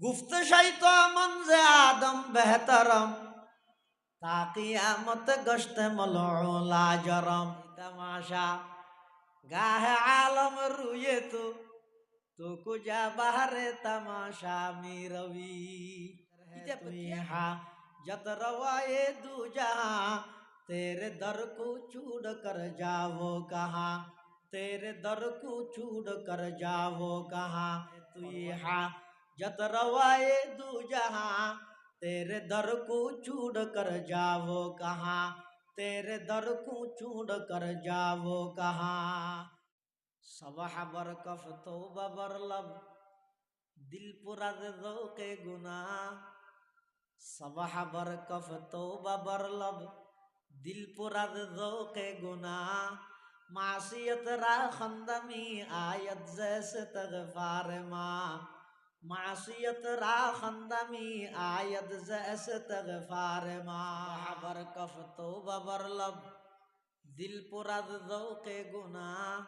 গুফতে সাহিত যে আদম বেহতরম তাকিয়ামত গশতে মলোলা লাজরম তামাশা গাহ আলম রুয়ে তো তোকু যা বাহারে তমাশা মিরবি। হা যত রে দু জাহা তেরে দর কু চুড কর যাব কাহা। তেরে দর কু চুড কর যাব কাহা। তুই হা যত রওয়ায়ে দু জাহা তেরে দর কু চূড় কর যাব কাহা তেরে দর কু চূড় কর যাব কাহা সবাহ বর কফ তো বাবর লব দিল পুরা দে দো কে গুনা সবাহ বর কফ তো বাবর লব দিল পুরা দে কে গুনা মাসিয়ত রা খন্দমি আয়ত জেসে তগফার মা معصیت را خندمی آید ز استغفار ما بر کف توبه بر لب دل پر از ذوق گناه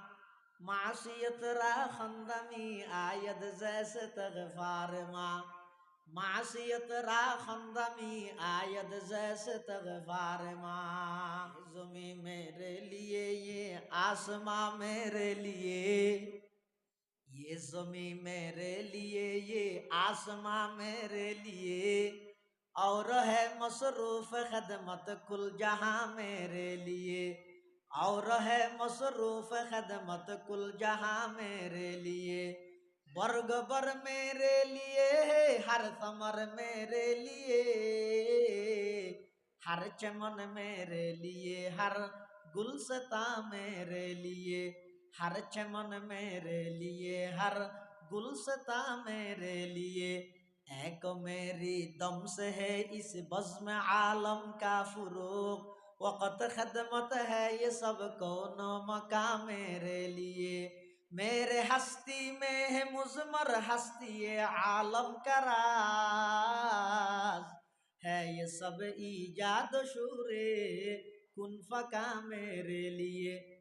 معصیت را خندمی آید ز استغفار ما معصیت را خندمی آید ز استغفار ما زمین میرے لیے یہ آسمان میرے لیے زمیں میرے لیے، یہ آسماں میرے لیے۔ اور ہے مصروف خدمت کل جہاں میرے لیے۔ اور ہے مصروف خدمت کل جہاں میرے لیے۔ برگ بر میرے لیے ہر ثمر میرے لیے۔ ہر چمن میرے لیے، ہر گلستہ میرے لیے۔ ہر چمن میرے لیے، ہر گلستا میرے لیے۔ ایک میری دم سے ہے اس بزم عالم کا فروغ۔ وقت خدمت ہے یہ سب کو مکہ میرے لیے۔ میرے ہستی میں ہے مزمر ہستی عالم کا راز۔ ہے یہ سب ایجاد شور کن فکا میرے لیے۔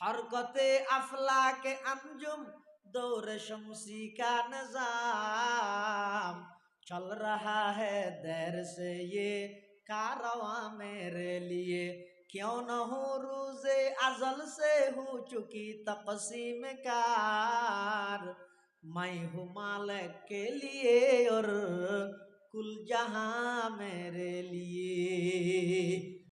حرکت افلا کے انجم دور شمسی کا نظام چل رہا ہے دیر سے یہ کارواں میرے لیے کیوں نہ ہوں روز ازل سے ہو چکی تقسیم کار میں ہوں مالک کے لیے اور کل جہاں میرے لیے